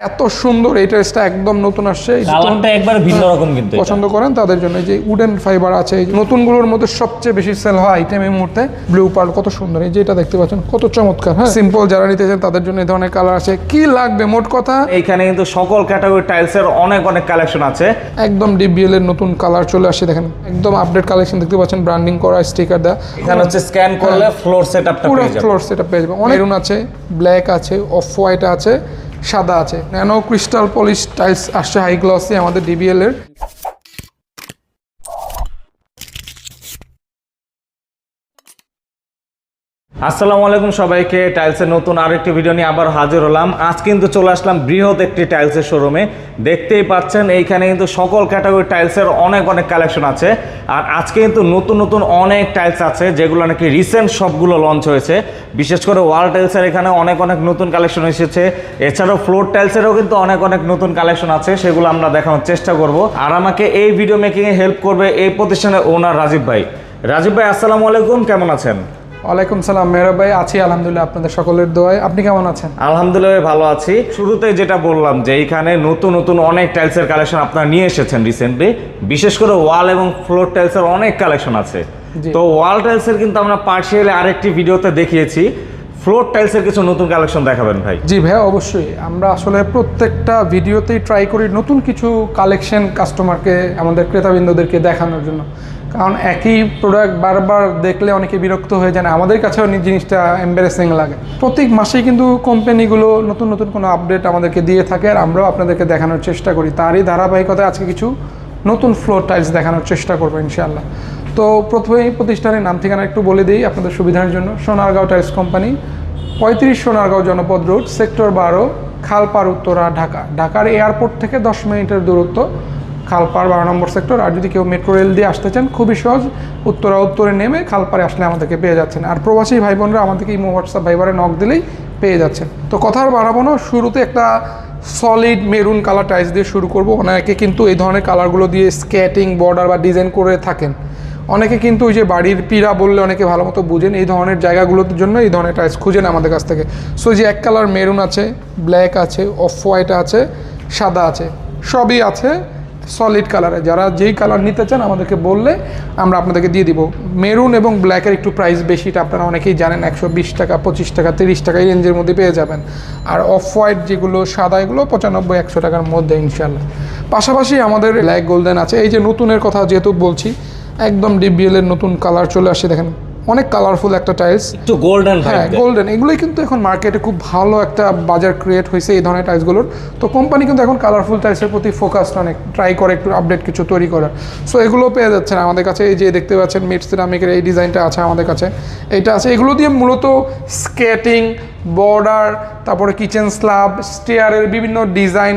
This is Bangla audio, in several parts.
এত সুন্দর এই টাইলসটা একদম নতুন আসছে। কালারটা একবার ভিন্ন রকম কিন্তু পছন্দ করেন তাদের জন্য যে উডেন ফাইবার আছে নতুনগুলোর মধ্যে সবচেয়ে বেশি সেল হয় আইটেম এই মুহূর্তে ব্লু পার্ল কত সুন্দর এই যে এটা দেখতে পাচ্ছেন কত চমৎকার হ্যাঁ। সিম্পল যারা নিতে চান তাদের জন্য এই ধরনের কালার আছে। কি লাগবে মোট কথা? এইখানে কিন্তু সকল ক্যাটাগরি টাইলসের অনেক অনেক কালেকশন আছে। একদম ডিবিএল এর নতুন কালার চলে আসছে দেখেন একদম আপডেট কালেকশন দেখতে পাচ্ছেন ব্র্যান্ডিং করা স্টিকার দেওয়া এখানে হচ্ছে স্ক্যান করলে ফ্লোর সেটআপটা পুরো পেয়ে যাবেন। ফ্লোর সেটা পেয়ে যাবে অনেক আছে ব্ল্যাক আছে অফ হোয়াইট আছে। সাদা আছে। ন্যানো ক্রিস্টাল পলিশ টাইলস আসছে হাই গ্লসে আমাদের ডিবিএল এর। আসসালামু আলাইকুম সবাইকে। টাইলসের নতুন আরেকটি ভিডিও নিয়ে আবার হাজির হলাম। আজ কিন্তু চলে আসলাম বৃহৎ একটি টাইলসের শোরুমে দেখতেই পাচ্ছেন, এইখানে কিন্তু সকল ক্যাটাগরি টাইলসের অনেক অনেক কালেকশন আছে। আর আজকে কিন্তু নতুন নতুন অনেক টাইলস আছে, যেগুলো নাকি রিসেন্ট সবগুলো লঞ্চ হয়েছে। বিশেষ করে ওয়াল টাইলসের এখানে অনেক অনেক নতুন কালেকশন এসেছে। এছাড়াও ফ্লোর টাইলসেরও কিন্তু অনেক অনেক নতুন কালেকশন আছে, সেগুলো আমরা দেখানোর চেষ্টা করব। আর আমাকে এই ভিডিও মেকিংয়ে হেল্প করবে এই প্রতিষ্ঠানের ওনার রাজীব ভাই। রাজীব ভাই, আসসালামু আলাইকুম, কেমন আছেন? ওয়ালাইকুম সালাম। মেহরা ভাই আছি আলহামদুলিল্লাহ আপনাদের সকলের দোয়ায়। আপনি কেমন আছেন? আলহামদুলিল্লাহ ভালো আছি। শুরুতে যেটা বললাম যে এইখানে নতুন নতুন অনেক টাইলসের কালেকশন আপনারা নিয়ে এসেছেন রিসেন্টলি বিশেষ করে ওয়াল এবং ফ্লোর টাইলসের অনেক কালেকশন আছে। তো ওয়াল টাইলসের কিন্তু আমরা পার্সিয়ালি আরেকটি ভিডিওতে দেখিয়েছি। ফ্লোর টাইলসের কিছু নতুন কালেকশন দেখাবেন ভাই। জি ভাইয়া অবশ্যই। আমরা আসলে প্রত্যেকটা ভিডিওতেই ট্রাই করি নতুন কিছু কালেকশন কাস্টমারকে আমাদের ক্রেতাবৃন্দদেরকে দেখানোর জন্য। কারণ একই প্রোডাক্ট বারবার দেখলে অনেকে বিরক্ত হয়ে যায় আমাদের কাছেও জিনিসটা এম্বারেসিং লাগে। প্রত্যেক মাসেই কিন্তু কোম্পানিগুলো নতুন নতুন কোনো আপডেট আমাদেরকে দিয়ে থাকে আর আমরাও আপনাদেরকে দেখানোর চেষ্টা করি। তারই ধারাবাহিকতায় আজকে কিছু নতুন ফ্লোর টাইলস দেখানোর চেষ্টা করব ইনশাআল্লাহ। তো প্রথমেই প্রতিষ্ঠানের নাম ঠিকানা একটু বলে দিই আপনাদের সুবিধার জন্য। সোনারগাঁও টাইলস কোম্পানি পঁয়ত্রিশ সোনারগাঁও জনপদ রোড সেক্টর বারো, খালপাড়, উত্তরা, ঢাকা। ঢাকার এয়ারপোর্ট থেকে দশ মিনিটের দূরত্ব। খালপাড় বারো নম্বর সেক্টর, আর যদি কেউ মেট্রো রেল দিয়ে আসতে চান, খুবই সহজ। উত্তরা উত্তরে নেমে খালপাড়ে আসলে আমাদেরকে পেয়ে যাচ্ছেন। আর প্রবাসী ভাই বোনরা আমাদেরকে ইমো, হোয়াটসঅ্যাপ, ভাইবারে নক দিলেই পেয়ে যাচ্ছেন। তো কথার বাড়াবো না, শুরুতে একটা সলিড মেরুন কালার টাইলস দিয়ে শুরু করব। অনেকে কিন্তু এই ধরনের কালারগুলো দিয়ে স্কেটিং বর্ডার বা ডিজাইন করে থাকেন। অনেকে কিন্তু ওই যে বাড়ির পীড়া বললে অনেকে ভালো মতো বুঝেন, এই ধরনের জায়গাগুলোর জন্য এই ধরনের টাইলস খুঁজেন আমাদের কাছ থেকে। সো যে এক কালার মেরুন আছে ব্ল্যাক আছে অফ হোয়াইট আছে, সাদা আছে, সবই আছে। সলিড কালারে যারা যেই কালার নিতে চান, আমাদেরকে বললে আমরা আপনাদেরকে দিয়ে দিব। মেরুন এবং ব্ল্যাকের একটু প্রাইস বেশিটা আপনারা অনেকেই জানেন, একশো বিশ টাকা, পঁচিশ টাকা, তিরিশ টাকা, এই রেঞ্জের মধ্যে পেয়ে যাবেন। আর অফ হোয়াইট যেগুলো সাদা, এগুলো পঁচানব্বই, একশো টাকার মধ্যে ইনশাল্লাহ পাশাপাশি আমাদের ব্ল্যাক গোল্ডেন আছে। এই যে নতুনের কথা যেহেতু বলছি, একদম ডিবিএল এর নতুন কালার চলে আসে। দেখেন অনেক কালারফুল একটা টাইলস একটু গোল্ডেন হ্যাঁ গোল্ডেন এগুলোই কিন্তু এখন মার্কেটে খুব ভালো একটা বাজার ক্রিয়েট হয়েছে এই ধরনের টাইলসগুলোর তো কোম্পানি কিন্তু এখন কালারফুল টাইলসের প্রতি ফোকাসড অনেক ট্রাই করে একটু আপডেট কিছু তৈরি করার। সো এগুলো পেয়ে যাচ্ছেন আমাদের কাছে। এই যে দেখতে পাচ্ছেন মিট সিরামিকের এই ডিজাইনটা আছে আমাদের কাছে। এইটা আছে। এগুলো দিয়ে মূলত স্কেটিং বর্ডার তারপরে কিচেন স্ল্যাব স্টেয়ারের বিভিন্ন ডিজাইন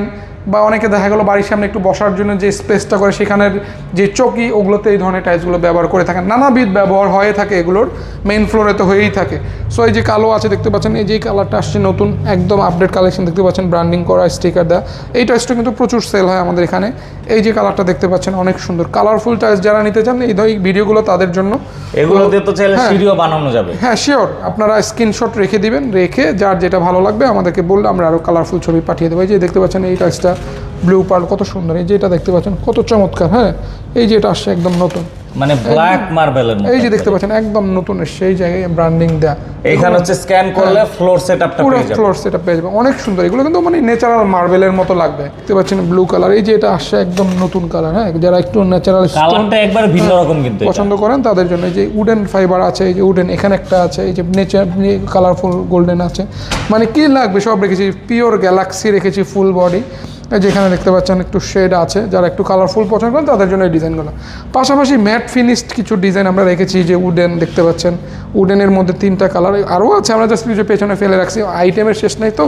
বা অনেকে দেখা গেলো বাড়ির সামনে একটু বসার জন্য যে স্পেসটা করে সেখানের যে চকি ওগুলোতে এই ধরনের টাইলসগুলো ব্যবহার করে থাকেন। নানাবিধ ব্যবহার হয়ে থাকে এগুলোর মেইন ফ্লোরে তো হয়েই থাকে। সো এই যে কালো আছে দেখতে পাচ্ছেন এই যে কালারটা আসছে নতুন একদম আপডেট কালেকশন দেখতে পাচ্ছেন ব্র্যান্ডিং করা স্টিকার দেওয়া এই টাইলসটা কিন্তু প্রচুর সেল হয় আমাদের এখানে। এই যে কালারটা দেখতে পাচ্ছেন অনেক সুন্দর। কালারফুল টাইলস যারা নিতে চান এই ধরনের ভিডিওগুলো তাদের জন্য। এগুলো তো চাইলে হ্যাঁ। সিঁড়িও বানানো যাবে। হ্যাঁ শিওর আপনারা স্ক্রিনশট রেখে দিবেন রেখে যার যেটা ভালো লাগবে আমাদেরকে বললে আমরা আরও কালারফুল ছবি পাঠিয়ে দেবো। এই যে দেখতে পাচ্ছেন এই টাইসটা ব্লু পার্ল কত সুন্দর। এই যে এটা দেখতে পাচ্ছেন কত চমৎকার হ্যাঁ? এই যে এটা আসছে একদম নতুন। মানে ব্ল্যাক মার্বেলের এই যে দেখতে পাচ্ছেন একদম নতুন সেই জায়গায় ব্র্যান্ডিং দেয়া। এখানে হচ্ছে স্ক্যান করলে ফ্লোর সেটআপটা পুরো পেয়ে যাবেন ফ্লোর সেটা পেয়ে যাবে। অনেক সুন্দর। এগুলো কিন্তু মানে ন্যাচারাল মার্বেলের মতো লাগবে। দেখতে পাচ্ছেন ব্লু কালার এই যে এটা আসছে একদম নতুন কালার হ্যাঁ? যারা একটু ন্যাচারাল কালারটা একবার ভিন্ন রকম কিন্তু পছন্দ করেন তাদের জন্য এই যে উডেন ফাইবার আছে এই যে উডেন এখানে একটা আছে এই যে নেচার কালারফুল গোল্ডেন আছে। মানে কি লাগবে সব রেখেছি? পিওর গ্যালাক্সি রেখেছি ফুল বডি যেখানে দেখতে পাচ্ছেন একটু শেড আছে যারা একটু কালারফুল পছন্দ করেন তাদের জন্য এই ডিজাইনগুলো পাশাপাশি ম্যাট ফিনিশড কিছু ডিজাইন আমরা রেখেছি যে উডেন দেখতে পাচ্ছেন। উডেনের মধ্যে তিনটা কালার আরও আছে আমরা জাস্ট কিছু পেছনে ফেলে রাখছি। আইটেমের শেষ নেই তো?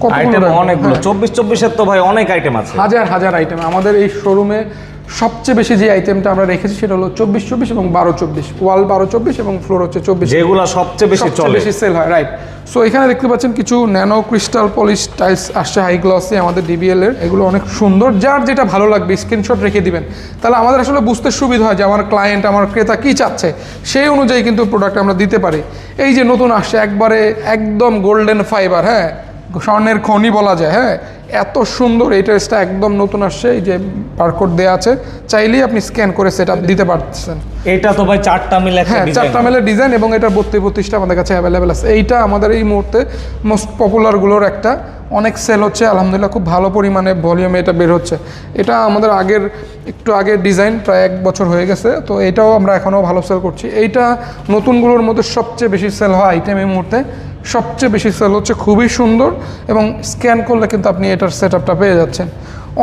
কত আইটেম? অনেকগুলো হ্যাঁ। চব্বিশ চব্বিশের তো ভাই অনেক আইটেম আছে। হাজার হাজার আইটেম আমাদের এই শোরুমে সবচেয়ে বেশি যে আইটেমটা আমরা রেখেছি সেটা হলো চব্বিশ চব্বিশ এবং বারো চব্বিশ। ওয়াল বারো চব্বিশ এবং ফ্লোর হচ্ছে চব্বিশ। যেগুলো সবচেয়ে বেশি চলে। বেশি সেল হয় রাইট সো এখানে দেখতে পাচ্ছেন কিছু ন্যানো ক্রিস্টাল পলিশ টাইলস আসছে হাই গ্লসে আমাদের ডিবিএল এর। এগুলো অনেক সুন্দর। যার যেটা ভালো লাগবে স্ক্রিনশট রেখে দিবেন। তাহলে আমাদের আসলে বুঝতে সুবিধা হয় যে আমার ক্লায়েন্ট আমার ক্রেতা কি চাচ্ছে। সেই অনুযায়ী কিন্তু প্রোডাক্ট আমরা দিতে পারি। এই যে নতুন আসছে একবারে একদম গোল্ডেন ফাইবার হ্যাঁ? স্বর্ণের খনি বলা যায় হ্যাঁ? এত সুন্দর এই টাইলসটা একদম নতুন আসছে এই যে বারকোড দেওয়া আছে চাইলেই আপনি স্ক্যান করে সেট দিতে পারছেন এটা তো ভাই চারটা মিলে হ্যাঁ চারটা মেলের ডিজাইন এবং এটা বত্রিশ বত্রিশটা আমাদের কাছে অ্যাভেলেবেল আছে। এইটা আমাদের এই মুহূর্তে মোস্ট পপুলারগুলোর একটা। অনেক সেল হচ্ছে আলহামদুলিল্লাহ খুব ভালো পরিমাণে ভলিউমে এটা বের হচ্ছে। এটা আমাদের আগের একটু আগের ডিজাইন প্রায় এক বছর হয়ে গেছে তো এটাও আমরা এখনও ভালো সেল করছি। এইটা নতুনগুলোর মধ্যে সবচেয়ে বেশি সেল হয় আইটেম এই মুহূর্তে। সবচেয়ে বেশি সেল হচ্ছে খুবই সুন্দর এবং স্ক্যান করলে কিন্তু আপনি এটার সেট আপটা পেয়ে যাচ্ছেন।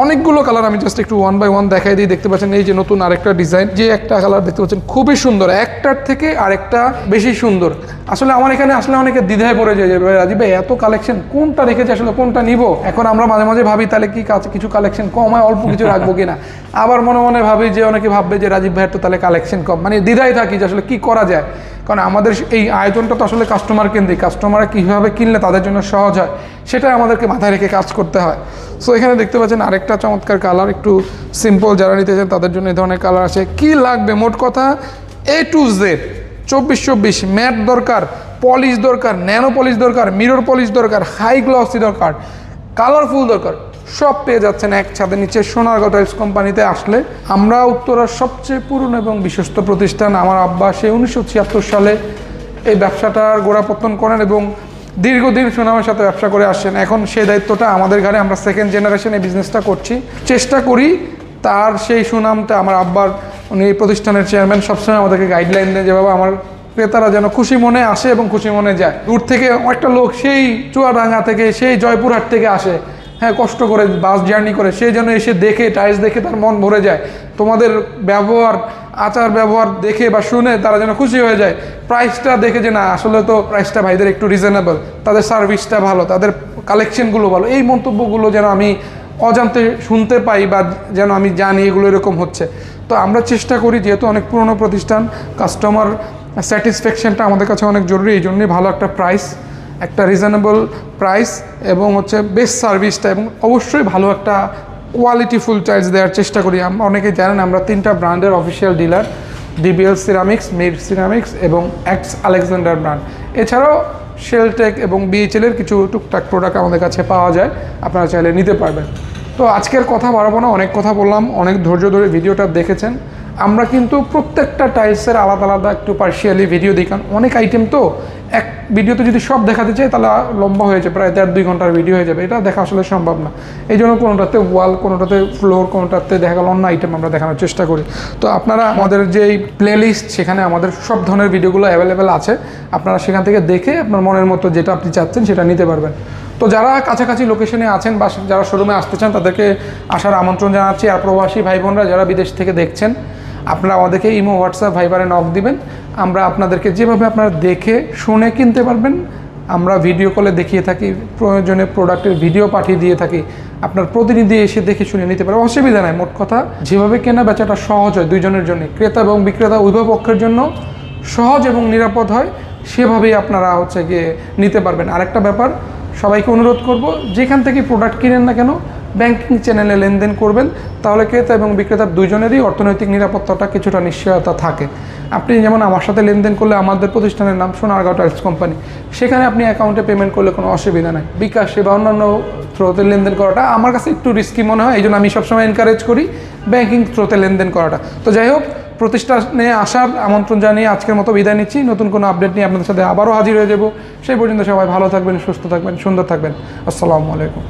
অনেকগুলো কালার আমি জাস্ট একটু ওয়ান বাই ওয়ান দেখাই দিই, দেখতে পাচ্ছেন এই যে নতুন আরেকটা ডিজাইন যে একটা কালার দেখতে পাচ্ছেন খুবই সুন্দর, একটার থেকে আরেকটা বেশি সুন্দর। আসলে আমার এখানে আসলে অনেকে দ্বিধায় পড়ে যায় যে, ভাই রাজীব ভাই, এত কালেকশন কোনটা রেখেছে? আসলে কোনটা নিব? এখন আমরা মাঝে মাঝে ভাবি, তাহলে কি কিছু কালেকশন কম হয়, অল্প কিছু রাখব কিনা? আবার মনে মনে ভাবি যে, অনেকে ভাববে যে, রাজীব ভাইয়ের তো তাহলে কালেকশন কম। মানে দ্বিধায় থাকি যে, আসলে কি করা যায়? কারণ আমাদের এই আয়োজনটা তো আসলে কাস্টমার কেন্দ্রিক। কাস্টমাররা কীভাবে কিনলে তাদের জন্য সহজ হয় সেটা আমাদেরকে মাথায় রেখে কাজ করতে হয়। সো এখানে দেখতে পাচ্ছেন আরেকটা চমৎকার কালার একটু সিম্পল যারা নিতে চান তাদের জন্য এই ধরনের কালার আছে। কি লাগবে? মোট কথা এ টু জেড চব্বিশ চব্বিশ ম্যাট দরকার পলিশ দরকার ন্যানো পলিশ দরকার মিরর পলিশ দরকার হাই গ্লসি দরকার কালারফুল দরকার। সব পেয়ে যাচ্ছেন এক ছাদের নিচে সোনারগাঁও টাইলস কোম্পানিতে। আসলে আমরা উত্তরার সবচেয়ে পুরনো এবং বিশ্বস্ত প্রতিষ্ঠান। আমার আব্বা সে উনিশশো ছিয়াত্তর সালে এই ব্যবসাটার গোড়াপত্তন করেন এবং দীর্ঘদিন সুনামের সাথে ব্যবসা করে আসছেন। এখন সেই দায়িত্বটা আমাদের ঘরে আমরা সেকেন্ড জেনারেশন এই বিজনেসটা করছি। চেষ্টা করি তার সেই সুনামটা আমার আব্বার, উনি প্রতিষ্ঠানের চেয়ারম্যান সবসময় আমাদেরকে গাইডলাইন দেন যেভাবে আমার ক্রেতারা যেন খুশি মনে আসে এবং খুশি মনে যায়। দূর থেকে একটা লোক সেই চুয়াডাঙ্গা থেকে, সেই জয়পুরহাট থেকে আসে। হ্যাঁ কষ্ট করে বাস জার্নি করে, সে যেন এসে দেখে টাইলস দেখে তার মন ভরে যায়। তোমাদের ব্যবহার, আচার ব্যবহার দেখে বা শুনে তারা যেন খুশি হয়ে যায়। প্রাইসটা দেখে যে না, আসলে তো প্রাইসটা ভাইদের একটু রিজনেবল তাদের সার্ভিসটা ভালো, তাদের কালেকশনগুলো ভালো। এই মন্তব্যগুলো যেন আমি অজান্তে শুনতে পাই বা যেন আমি জানি এগুলো এরকম হচ্ছে। তো আমরা চেষ্টা করি, যেহেতু অনেক পুরনো প্রতিষ্ঠান কাস্টমার স্যাটিসফ্যাকশনটা আমাদের কাছে অনেক জরুরি, এই জন্যই ভালো একটা প্রাইস একটা রিজনেবল প্রাইস এবং হচ্ছে বেস্ট সার্ভিসটা এবং অবশ্যই ভালো একটা কোয়ালিটি ফুল টাইলস দেওয়ার চেষ্টা করি। অনেকে জানেন আমরা তিনটা ব্র্যান্ডের official dealer DBL ceramics Mir ceramics এবং এক্স আলেকজান্ডার ব্র্যান্ড এছাড়াও শেলটেক এবং বিএইচএল এর কিছু টুকটাক প্রোডাক্ট আমাদের কাছে পাওয়া যায়, আপনারা চাইলে নিতে পারবেন। তো আজকের কথা বাড়াবো না, অনেক কথা বললাম, অনেক ধৈর্য ধরে ভিডিওটা দেখেছেন। আমরা কিন্তু প্রত্যেকটা টাইলসের আলাদা আলাদা একটু পার্শিয়ালি ভিডিও দিই কারণ অনেক আইটেম তো এক ভিডিওতে যদি সব দেখাতে চাই, তাহলে লম্বা হয়ে যাবে, প্রায় দেড় দুই ঘণ্টার ভিডিও হয়ে যাবে। এটা দেখা আসলে সম্ভব না। এই জন্য কোনোটাতে ওয়াল কোনোটাতে ফ্লোর কোনোটাতে দেখা গেল অন্য আইটেম আমরা দেখানোর চেষ্টা করি। তো আপনারা আমাদের যেই প্লে লিস্ট সেখানে আমাদের সব ধরনের ভিডিওগুলো অ্যাভেলেবেল আছে। আপনারা সেখান থেকে দেখে আপনার মনের মতো যেটা আপনি চাচ্ছেন, সেটা নিতে পারবেন। তো যারা কাছাকাছি লোকেশনে আছেন বা যারা শোরুমে আসতে চান, তাদেরকে আসার আমন্ত্রণ জানাচ্ছি। আর প্রবাসী ভাই বোনরা যারা বিদেশ থেকে দেখছেন আপনারা আমাদেরকে ইমো, হোয়াটসঅ্যাপ, ভাইবারে নক দিবেন। আমরা আপনাদেরকে যেভাবে আপনারা দেখে, শুনে কিনতে পারবেন, আমরা ভিডিও কলে দেখিয়ে থাকি, প্রয়োজনে প্রোডাক্টের ভিডিও পাঠিয়ে দিয়ে থাকি। আপনার প্রতিনিধি এসে দেখে শুনে নিতে পারে। অসুবিধা নাই, মোট কথা যেভাবে কেনা বেচাটা সহজ হয় দুইজনের জন্য, ক্রেতা এবং বিক্রেতা উভয় পক্ষের জন্য সহজ এবং নিরাপদ হয়, সেভাবেই আপনারা হচ্ছে গিয়ে নিতে পারবেন। আরেকটা ব্যাপার, সবাইকে অনুরোধ করব, যেখান থেকে প্রোডাক্ট কিনেন না কেন ব্যাংকিং চ্যানেলে লেনদেন করবেন, তাহলে ক্রেতা এবং বিক্রেতার দুজনেরই অর্থনৈতিক নিরাপত্তাটা কিছুটা নিশ্চয়তা থাকে। আপনি যেমন আমার সাথে লেনদেন করলে আমাদের প্রতিষ্ঠানের নাম সোনারগাঁও টাইলস কোম্পানি, সেখানে আপনি অ্যাকাউন্টে পেমেন্ট করলে কোনো অসুবিধা নাই। বিকাশে বা অন্যান্য থ্রোতে লেনদেন করাটা আমার কাছে একটু রিস্কি মনে হয় এই জন্য আমি সবসময় এনকারেজ করি ব্যাংকিং থ্রোতে লেনদেন করাটা। তো যাই হোক, প্রতিষ্ঠানে আসার আমন্ত্রণ জানিয়ে আজকের মতো বিদায় নিচ্ছি। নতুন কোনো আপডেট নিয়ে আপনাদের সাথে আবারও হাজির হয়ে যাব। সেই পর্যন্ত সবাই ভালো থাকবেন, সুস্থ থাকবেন, সুন্দর থাকবেন। আসসালামু আলাইকুম।